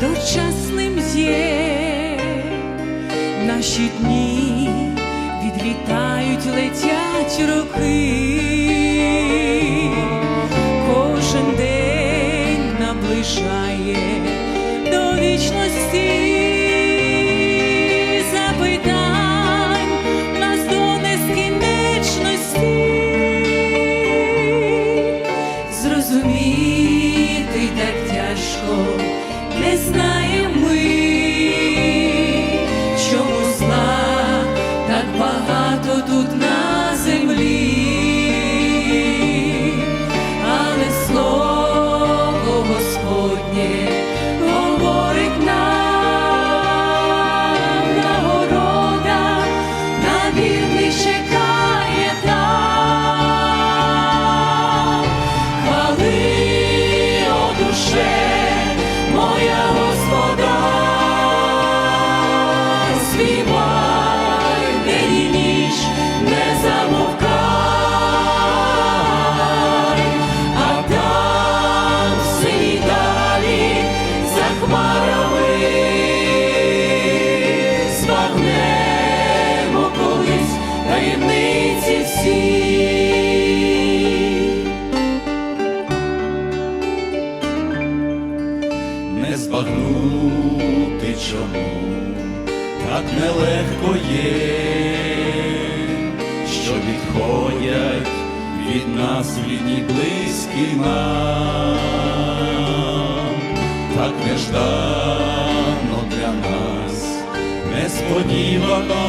дочасним є наші дні, відлітають, летять роки. розгорнемо колись таємниці всі, не збагнути чому так нелегко є, що відходять від нас рідні близькі нам, так не ждать. Господівано.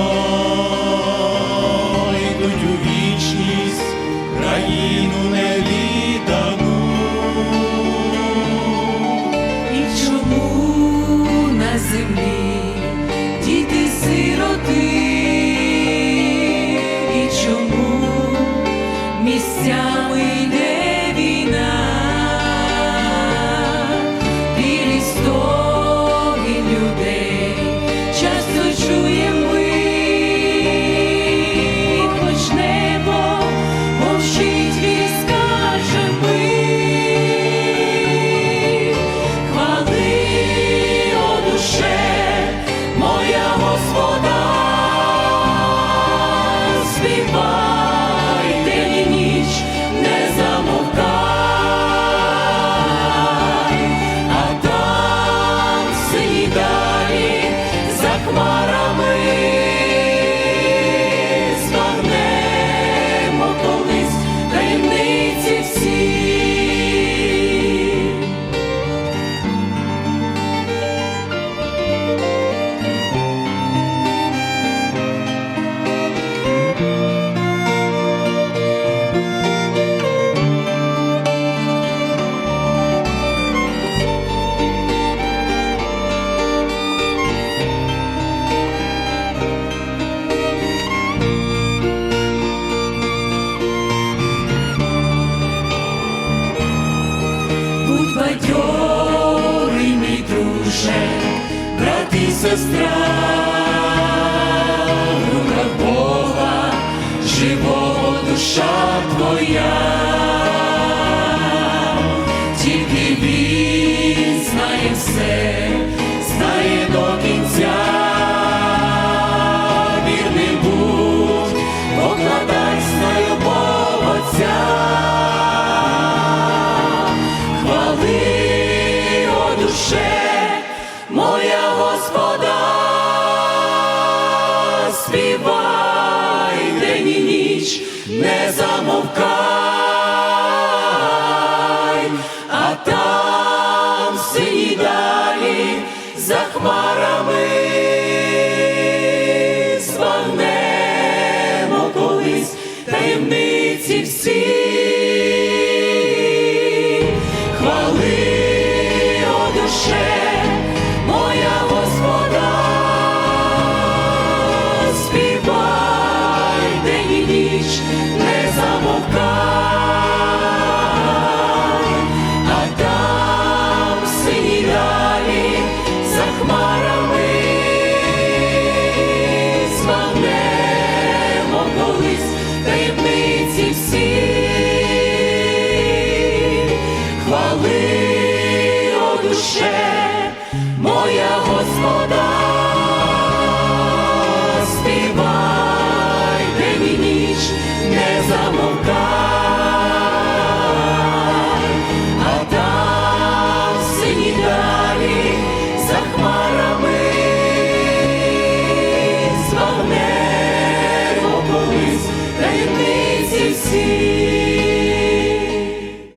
знає до кінця, вірний будь, покладайся Отця, хвали, о душе моя Господа, співай день ніч не замовкай. хмарами спавнемо колись таємниці всіх. всі, хвали, о душе, моя Господа.